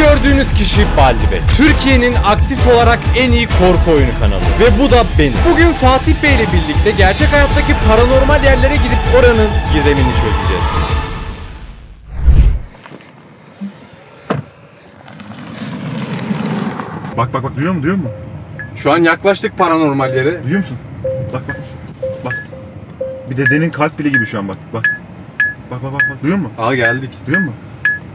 gördüğünüz kişi Baldi Bey. Türkiye'nin aktif olarak en iyi korku oyunu kanalı. Ve bu da benim. Bugün Fatih Bey ile birlikte gerçek hayattaki paranormal yerlere gidip oranın gizemini çözeceğiz. Bak bak bak duyuyor musun? Duyuyor musun? Şu an yaklaştık paranormal yere. Duyuyor musun? Bak bak. Bak. Bir dedenin kalp bile gibi şu an bak. Bak. Bak bak bak. bak. Duyuyor musun? Aa geldik. Duyuyor musun?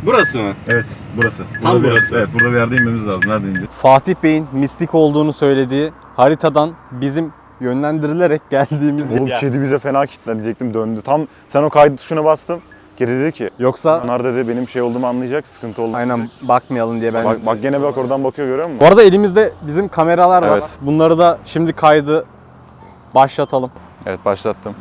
Burası mı? Evet. Burası. Tam Burada bir- burası. evet. Burada bir yerde inmemiz lazım. Nerede ineceğiz? Fatih Bey'in mistik olduğunu söylediği haritadan bizim yönlendirilerek geldiğimiz Oğlum yer. kedi bize fena kilitlenecektim döndü. Tam sen o kaydı tuşuna bastın. Geri dedi ki Yoksa Onlar dedi benim şey olduğumu anlayacak, sıkıntı oldu. aynen bakmayalım diye ben. Bak, bak gene bak oradan bakıyor görüyor musun? Bu arada elimizde bizim kameralar var. Evet. Bunları da şimdi kaydı başlatalım. Evet başlattım.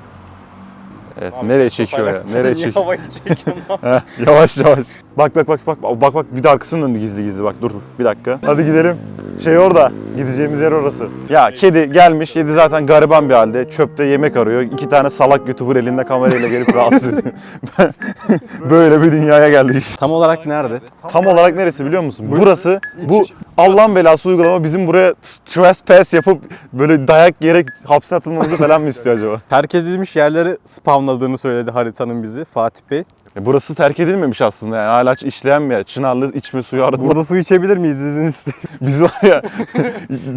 Evet nereye çekiyor ya? Nereye çekiyor? Havayı çekiyorum. Heh, yavaş yavaş. Bak bak bak bak bak bak bir de arkasının döndü gizli gizli bak dur bir dakika. Hadi gidelim. Şey orada. Gideceğimiz yer orası. Ya kedi gelmiş. Kedi zaten gariban bir halde. Çöpte yemek arıyor. İki tane salak YouTuber elinde kamerayla gelip rahatsız ediyor. Ben- Böyle bir dünyaya geldik işte. Tam olarak nerede? Tam olarak neresi biliyor musun? Burası bu Allah'ın belası uygulama bizim buraya trespass yapıp böyle dayak yiyerek hapse atılmamızı falan mı istiyor acaba? Terk edilmiş yerleri spamladığını söyledi haritanın bizi Fatih Bey. E, Burası terk edilmemiş aslında yani hala işleyen bir yer. Çınarlı içme suyu arıtma. Burada su içebilir miyiz izniniz? Biz var ya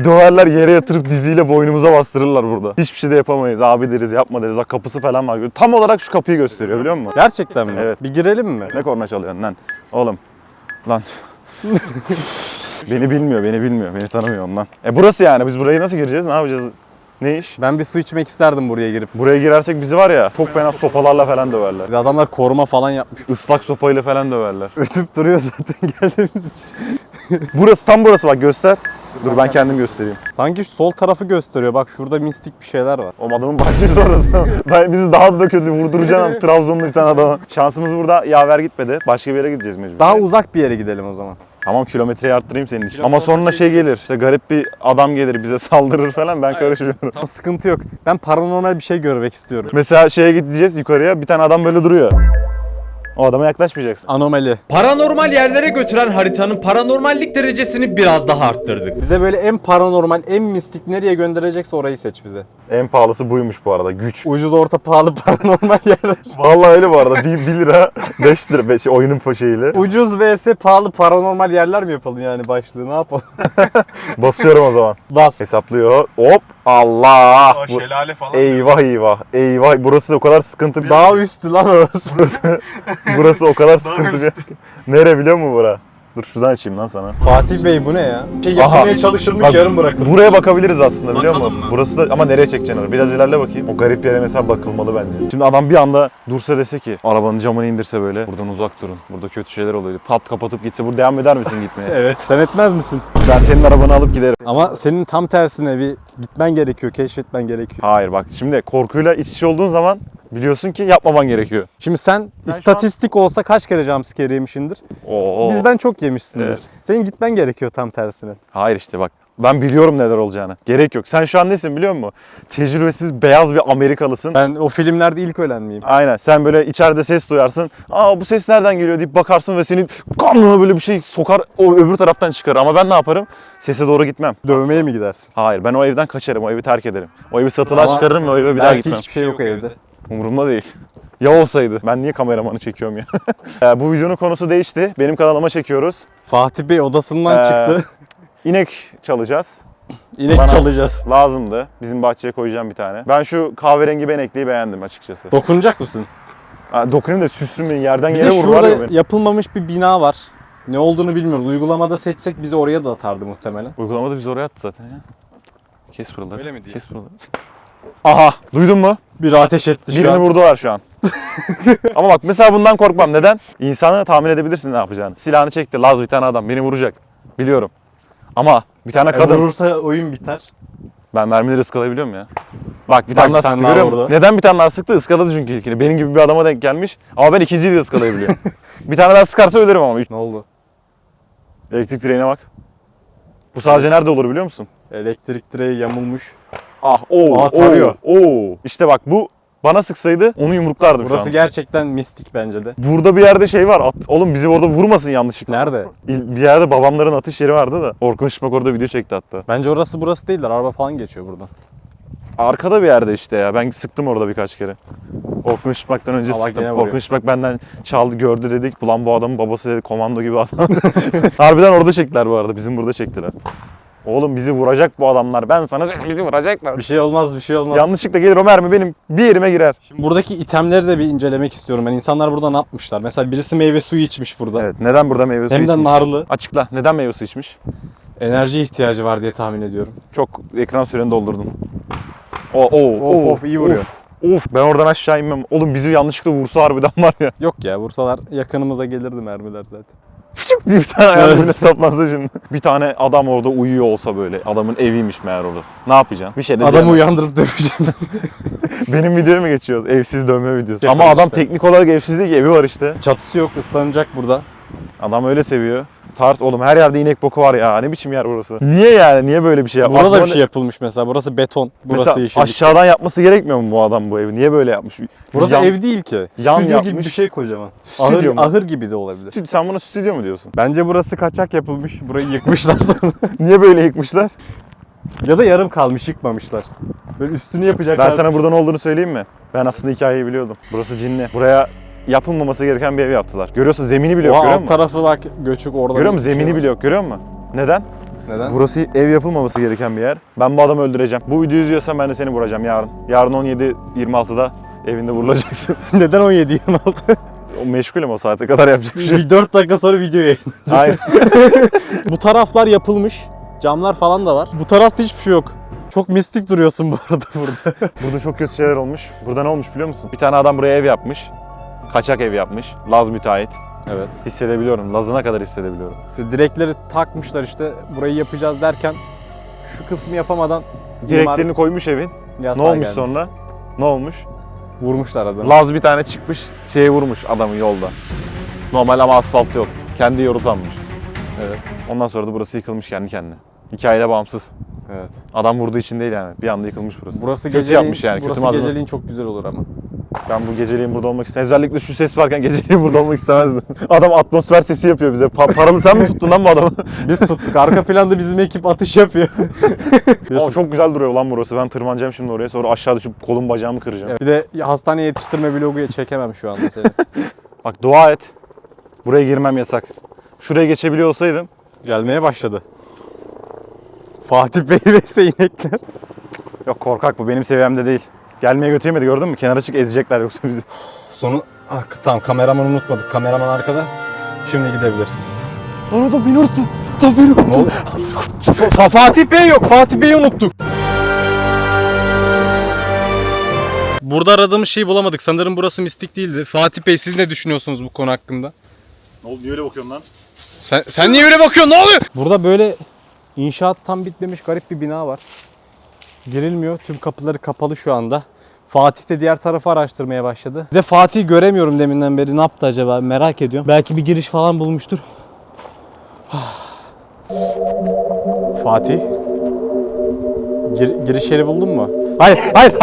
döverler yere yatırıp diziyle boynumuza bastırırlar burada. Hiçbir şey de yapamayız. Abi deriz yapma deriz. Bak kapısı falan var. Tam olarak şu kapıyı gösteriyor biliyor musun? Gerçekten mi? Evet. Bir girelim mi? Ne korna çalıyorsun lan? Oğlum. Lan. beni bilmiyor, beni bilmiyor. Beni tanımıyor ondan. E burası yani. Biz buraya nasıl gireceğiz? Ne yapacağız? Ne iş? Ben bir su içmek isterdim buraya girip. Buraya girersek bizi var ya çok fena sopalarla falan döverler. Bir de Adamlar koruma falan yapmış. Islak sopayla falan döverler. Ötüp duruyor zaten geldiğimiz için. Burası tam burası bak göster. Dur ben kendim göstereyim. Sanki şu sol tarafı gösteriyor. Bak şurada mistik bir şeyler var. O adamın bahçesi orası. ben bizi daha da kötü vurduracağım Trabzonlu bir tane adama. Şansımız burada yaver gitmedi. Başka bir yere gideceğiz mecbur. Daha uzak bir yere gidelim o zaman. Tamam kilometreyi arttırayım senin için. Ama sonra şey gelir. işte garip bir adam gelir bize saldırır falan ben karışmıyorum. Ama sıkıntı yok. Ben paranormal bir şey görmek istiyorum. Mesela şeye gideceğiz yukarıya bir tane adam böyle duruyor. O adama yaklaşmayacaksın. Anomali. Paranormal yerlere götüren haritanın paranormallik derecesini biraz daha arttırdık. Bize böyle en paranormal, en mistik nereye gönderecekse orayı seç bize. En pahalısı buymuş bu arada güç. Ucuz, orta, pahalı paranormal yerler. Vallahi öyle bu arada 1, lira 5 lira beş, oyunun şeyiyle. Ucuz vs pahalı paranormal yerler mi yapalım yani başlığı ne yapalım? Basıyorum o zaman. Bas. Hesaplıyor. Hop Allah. Bu- şelale falan. Eyvah eyvah. Eyvah. Burası o kadar sıkıntı bir Dağ üstü lan orası. Burası, burası o kadar sıkıntı bir Nere biliyor musun bura? Dur şuradan açayım lan sana. Fatih Bey bu ne ya? Şey Aha. yapılmaya çalışılmış Bak, yarım bırakılmış. Buraya bakabiliriz aslında biliyor Bakalım musun? mı? Burası da ama nereye çekeceksin orayı? Biraz ilerle bakayım. O garip yere mesela bakılmalı bence. Şimdi adam bir anda dursa dese ki arabanın camını indirse böyle buradan uzak durun. Burada kötü şeyler oluyor. Pat kapatıp gitse burada devam eder misin gitmeye? Evet. Sen etmez misin? ben senin arabanı alıp giderim. Ama senin tam tersine bir gitmen gerekiyor, keşfetmen gerekiyor. Hayır bak şimdi korkuyla iç içe olduğun zaman biliyorsun ki yapmaman gerekiyor. Şimdi sen, istatistik olsa kaç kere jumpscare yemişsindir? Oo. Bizden çok yemişsindir. Evet. Senin gitmen gerekiyor tam tersine. Hayır işte bak ben biliyorum neler olacağını. Gerek yok. Sen şu an nesin biliyor musun? Tecrübesiz beyaz bir Amerikalısın. Ben o filmlerde ilk ölen miyim? Aynen. Sen böyle içeride ses duyarsın. Aa bu ses nereden geliyor deyip bakarsın ve senin karnına böyle bir şey sokar o öbür taraftan çıkar. Ama ben ne yaparım? Sese doğru gitmem. Dövmeye mi gidersin? Hayır ben o evden kaçarım. O evi terk ederim. O evi satılığa çıkarırım ve o eve bir daha Belki gitmem. hiçbir şey yok evde. Umurumda değil. Ya olsaydı. Ben niye kameramanı çekiyorum ya? Bu videonun konusu değişti. Benim kanalıma çekiyoruz. Fatih Bey odasından Ee, çıktı. İnek çalacağız. İnek bana- çalacağız. Lazımdı. Bizim bahçeye koyacağım bir tane. Ben şu kahverengi benekliyi beğendim açıkçası. Dokunacak mısın? Ha, dokunayım da süssün beni yerden Bir yere de vur var ya şurada beni. yapılmamış bir bina var. Ne olduğunu bilmiyoruz. Uygulamada seçsek bizi oraya da atardı muhtemelen. Uygulamada biz oraya attı zaten ya. Kes buraları. Öyle mi diye? Kes buraları. Aha duydun mu? Bir ateş etti şu Birini an. vurdular şu an. Ama bak mesela bundan korkmam. Neden? İnsanı tahmin edebilirsin ne yapacağını. Silahını çekti. Laz bir tane adam. Beni vuracak. Biliyorum. Ama bir tane E, kadın. Vurursa oyun biter. Ben mermileri ıskalayabiliyorum ya. Bak bir tane daha sıktı görüyor musun? Neden bir tane daha sıktı? Iskaladı çünkü ilkini. Benim gibi bir adama denk gelmiş. Ama ben ikinciyi de ıskalayabiliyorum. bir tane daha sıkarsa ölürüm ama. Ne oldu? Elektrik direğine bak. Bu sadece nerede olur biliyor musun? Elektrik direği yamulmuş. Ah, oo, Aa, tarıyor. oo, oo. İşte bak bu Bana sıksaydı onu yumruklardım şu Burası an. gerçekten mistik bence de. Burada bir yerde şey var. At, oğlum bizi orada vurmasın yanlışlıkla. Nerede? Bir yerde babamların atış yeri vardı da. Orkun Işmak orada video çekti hatta. Bence orası burası değildir. Araba falan geçiyor buradan. Arkada bir yerde işte ya. Ben sıktım orada birkaç kere. Orkun Işmak'tan önce Allah sıktım. Orkun Işmak benden çaldı gördü dedik. Ulan bu adamın babası dedi komando gibi adam. Harbiden orada çektiler bu arada. Bizim burada çektiler. Oğlum bizi vuracak bu adamlar. Ben sana söyleyeyim, bizi vuracaklar. Bir şey olmaz, bir şey olmaz. Yanlışlıkla gelir o mermi benim bir yerime girer. Şimdi buradaki itemleri de bir incelemek istiyorum ben. İnsanlar burada ne yapmışlar? Mesela birisi meyve suyu içmiş burada. Evet neden burada meyve suyu Hem de içmiş? narlı. Açıkla. Neden meyve suyu içmiş? Enerji ihtiyacı var diye tahmin ediyorum. Çok ekran süreni doldurdum. O, o, Of, of, iyi vuruyor. Of, of, ben oradan aşağı inmem. Oğlum bizi yanlışlıkla vursa harbiden var ya. Yok ya vursalar yakınımıza gelirdi mermiler zaten. Bir tane ayağına bile saplansa şimdi. Bir tane adam orada uyuyor olsa böyle. Adamın eviymiş meğer orası. Ne yapacaksın? Bir şey de Adamı uyandırıp döveceğim. Benim videoya mı geçiyoruz? Evsiz dövme videosu. Yaparız Ama adam işte. teknik olarak evsiz değil ki evi var işte. Çatısı yok ıslanacak burada. Adam öyle seviyor. Tars oğlum her yerde inek boku var ya. Ne biçim yer burası? Niye yani? Niye böyle bir şey yapmış? Burada da bir şey yapılmış mesela. Burası beton. Burası Mesela yeşillik. aşağıdan yapması gerekmiyor mu bu adam bu evi? Niye böyle yapmış? Burası Yan- ev değil ki. yan Stüdyo gibi yapmış. bir şey kocaman. Stüdyo Ahır, mu? ahır gibi de olabilir. Stüdyo- Sen buna stüdyo mu diyorsun? Bence burası kaçak yapılmış. Burayı yıkmışlar sonra. Niye böyle yıkmışlar? ya da yarım kalmış yıkmamışlar. Böyle üstünü yapacaklar. Ben sana burada ne olduğunu söyleyeyim mi? Ben aslında hikayeyi biliyordum. Burası cinli. Buraya yapılmaması gereken bir ev yaptılar. Görüyorsun zemini bile yok o görüyor alt musun? tarafı bak göçük orada. Görüyor bir musun? şey Zemini var. bile yok görüyor musun? Neden? Neden? Burası ev yapılmaması gereken bir yer. Ben bu adamı öldüreceğim. Bu videoyu izliyorsan ben de seni vuracağım yarın. Yarın 17.26'da evinde vurulacaksın. Neden 17 26? o meşgulüm o saate kadar yapacak bir şey. yok. Bir 4 dakika sonra video yayın. Aynen. Bu taraflar yapılmış. Camlar falan da var. Bu tarafta hiçbir şey yok. Çok mistik duruyorsun bu arada burada. Burada çok kötü şeyler olmuş. Burada ne olmuş biliyor musun? Bir tane adam buraya ev yapmış. Kaçak ev yapmış. Laz müteahhit. evet. Hissedebiliyorum. Lazına kadar hissedebiliyorum. Direkleri takmışlar işte burayı yapacağız derken şu kısmı yapamadan Direklerini koymuş evin. Ne olmuş gelmiş. sonra? Ne olmuş? Vurmuşlar adamı. Laz bir tane çıkmış, şeye vurmuş adamı yolda. Normal ama asfalt yok. Kendi yolu sanmış. Evet. Ondan sonra da burası yıkılmış kendi kendine. Hikayeyle bağımsız. Evet. Adam vurduğu için değil yani. Bir anda yıkılmış burası. Burası Kötü geceliğin, yapmış yani, kötü burası malzeme. geceliğin çok güzel olur ama. Ben bu geceliğin burada olmak istemezdim. Özellikle şu ses varken geceliğin burada olmak istemezdim. Adam atmosfer sesi yapıyor bize. Pa- paralı sen mi tuttun lan bu adamı? Biz tuttuk. Arka planda bizim ekip atış yapıyor. Ama çok güzel duruyor lan burası. Ben tırmanacağım şimdi oraya. Sonra aşağı düşüp kolum bacağımı kıracağım. Bir de hastaneye yetiştirme vlogu çekemem şu anda seni. Bak dua et. Buraya girmem yasak. Şuraya geçebiliyor olsaydım. Gelmeye başladı. Fatih Bey ve inekler. Yok korkak bu benim seviyemde değil. Gelmeye götüremedi gördün mü? Kenara çık ezecekler yoksa bizi. Sonu ah, tamam kameramanı unutmadık. Kameraman arkada. Şimdi gidebiliriz. Onu da beni unuttum. Da beni oldu? Fa- Fatih Bey yok. Fatih Bey'i unuttuk. Burada aradığımız şeyi bulamadık. Sanırım burası mistik değildi. Fatih Bey siz ne düşünüyorsunuz bu konu hakkında? Ne oldu? Niye öyle bakıyorsun lan? Sen, sen niye öyle bakıyorsun? Ne oluyor? Burada böyle inşaat tam bitmemiş garip bir bina var. Girilmiyor. Tüm kapıları kapalı şu anda. Fatih de diğer tarafı araştırmaya başladı. Bir de Fatih göremiyorum deminden beri. Ne yaptı acaba? Merak ediyorum. Belki bir giriş falan bulmuştur. Fatih. Gir- giriş yeri buldun mu? Hayır, hayır,